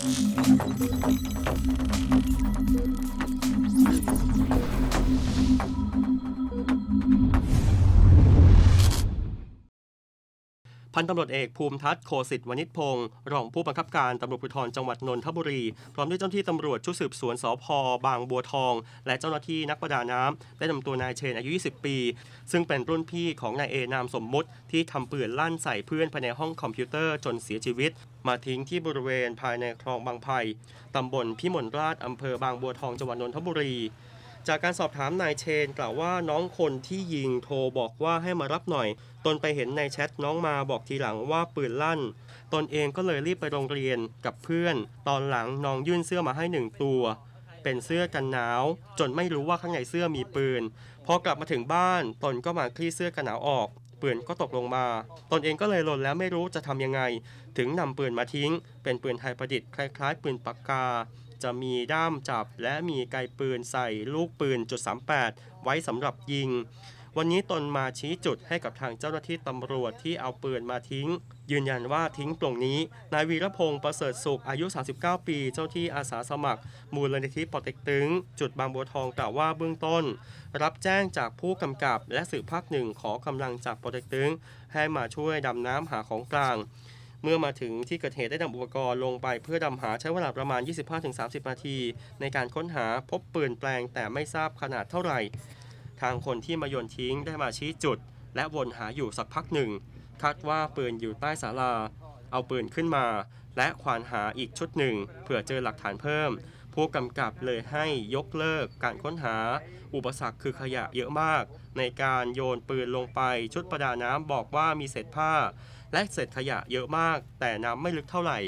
Thank you. พันตำรวจเอกภูมิทัศน์โคสิทธิ์วณิชพงศ์รองผู้บังคับการตำรวจภูธรจังหวัดนนทบุรี พร้อมด้วยเจ้าหน้าที่ตำรวจชุดสืบสวนสพบางบัวทอง และเจ้าหน้าที่นักประดาน้ำได้นำตัวนายเชนอายุ 20 ปี ซึ่งเป็นรุ่นพี่ของนายเอนามสมมุติที่ทำปืนลั่นใส่เพื่อนภายในห้องคอมพิวเตอร์จนเสียชีวิต มาทิ้งที่บริเวณภายในคลองบางไผ่ตำบลพิมลราชอำเภอบางบัวทองจังหวัดนนทบุรี จากการสอบถามนายเชน กล่าวว่าน้องคนที่ยิงโทรบอกว่าให้มารับหน่อย ตนไปเห็นในแชทน้องมาบอกทีหลังว่าปืนลั่น ตนเองก็เลยรีบไปโรงเรียนกับเพื่อน ตอนหลังน้องยื่นเสื้อมาให้หนึ่งตัว เป็นเสื้อกันหนาว จนไม่รู้ว่าข้างในเสื้อมีปืน พอกลับมาถึงบ้าน ตนก็มาคลี่เสื้อกันหนาวออกปืนก็ตกลงมา ตนเองก็เลยหล่นแล้วไม่รู้จะทำยังไง ถึงนำปืนมาทิ้ง เป็นปืนไทยประดิษฐ์คล้ายๆ ปืนปากกา จะมีด้ามจับและมีไกปืนใส่ลูกปืนจุด38 ไว้สำหรับยิง วันนี้ตนมาชี้จุดให้กับทางเจ้าหน้าที่ตำรวจที่เอาปืนมาทิ้ง ยืนยันว่าทิ้งตรงนี้ นายวีรพงศ์ประเสริฐสุขอายุ 39 ปี เจ้าที่อาสาสมัคร มูลนิธิปอเต็กตึง จุดบางบัวทองกล่าวว่าเบื้องต้น รับแจ้งจากผู้กำกับและสืบภาคหนึ่งขอกำลังจากปอเต็กตึง ให้มาช่วยดำน้ำหาของกลาง เมื่อมาถึงที่เกิดเหตุได้นำอุปกรณ์ลงไปเพื่อดำหาใช้เวลาประมาณ 25-30 นาที ในการค้นหาพบปืนแปลงแต่ไม่ทราบขนาดเท่าไหร่ ทางคนที่มาโยนทิ้งได้มาชี้จุด และวนหาอยู่สักพักหนึ่งคาดว่าปืนอยู่ใต้ศาลา เอาปืนขึ้นมา และควานหาอีกชุดหนึ่งเผื่อเจอหลักฐานเพิ่ม ผู้กำกับเลยให้ยกเลิกการค้นหา อุปสรรคคือขยะเยอะมาก ในการโยนปืนลงไปชุดประดาน้ำบอกว่ามีเศษผ้า และเศษขยะเยอะมาก แต่น้ำไม่ลึกเท่าไหร่